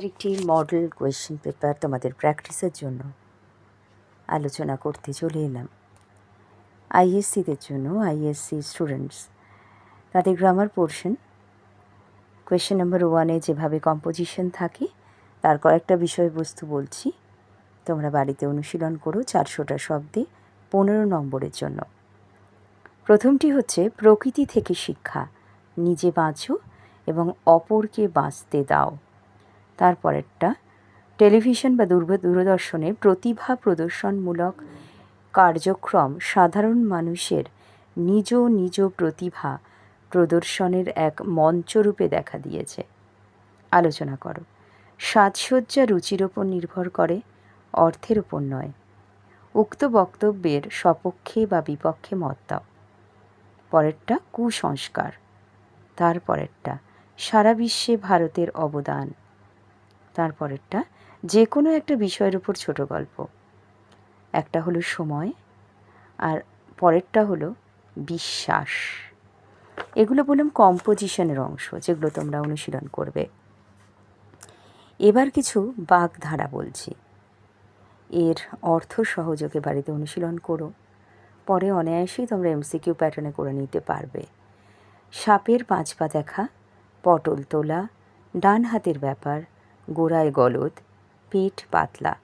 এবার একটি model question paper তোমাদের প্র্যাকটিসের জন্য আলোচনা করতে চলে এলাম। আইএসসিদের জন্য আইএসসি স্টুডেন্টস তাদের গ্রামার পোর্শন কোয়েশ্চেন নাম্বার ওয়ানে যেভাবে কম্পোজিশন থাকে, তার কয়েকটা বিষয়বস্তু বলছি। তোমরা বাড়িতে অনুশীলন করো চারশোটা শব্দে পনেরো নম্বরের জন্য। প্রথমটি হচ্ছে, প্রকৃতি থেকে শিক্ষা, নিজে বাঁচো এবং অপরকে বাঁচতে দাও। তারপরেরটা, টেলিভিশন বা দূর দূরদর্শনে প্রতিভা প্রদর্শনমূলক কার্যক্রম সাধারণ মানুষের নিজ নিজ প্রতিভা প্রদর্শনের এক মঞ্চরূপে দেখা দিয়েছে। আলোচনা করো। সাজসজ্জা রুচির ওপর নির্ভর করে, অর্থের ওপর নয়। উক্ত বক্তব্যের সপক্ষে বা বিপক্ষে মত দাও। পরেরটা, কুসংস্কার। তারপরেরটা, সারা বিশ্বে ভারতের অবদান। তারপরেরটা যে কোনো একটা বিষয়ের উপর ছোট গল্প। একটা হলো সময়, আর পরেরটা হলো বিশ্বাস। এগুলো বললাম কম্পোজিশনের অংশ, যেগুলো তোমরা অনুশীলন করবে। এবার কিছু বাগধারা বলছি। এর অর্থ সহযোগে বাড়িতে অনুশীলন করো। পরে অনায়াসেই তোমরা এমসিকিউ প্যাটার্নে করে নিতে পারবে। সাপের পাঁচ পা দেখা, পটল তোলা ডান হাতের ব্যাপার গোড়ায় গলদ পেট পাতলা,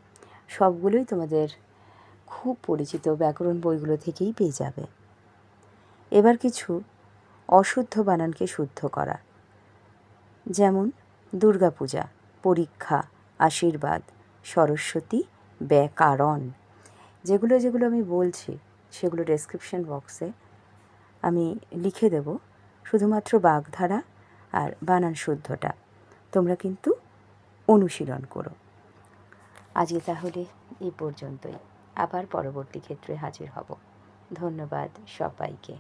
সবগুলোই তোমাদের খুব পরিচিত ব্যাকরণ বইগুলো থেকেই পেয়ে যাবে। এবার কিছু অশুদ্ধ বানানকে শুদ্ধ করা। যেমন দুর্গাপূজা, পরীক্ষা, আশীর্বাদ, সরস্বতী, ব্যাকরণ। যেগুলো যেগুলো আমি বলছি, সেগুলো ডেসক্রিপশন বক্সে আমি লিখে দেব। শুধুমাত্র বাগধারা আর বানান শুদ্ধটা তোমরা কিন্তু অনুশীলন করো। আজকে তাহলে এই পর্যন্তই। আবার পরবর্তী ক্ষেত্রে হাজির হব। ধন্যবাদ সবাইকে।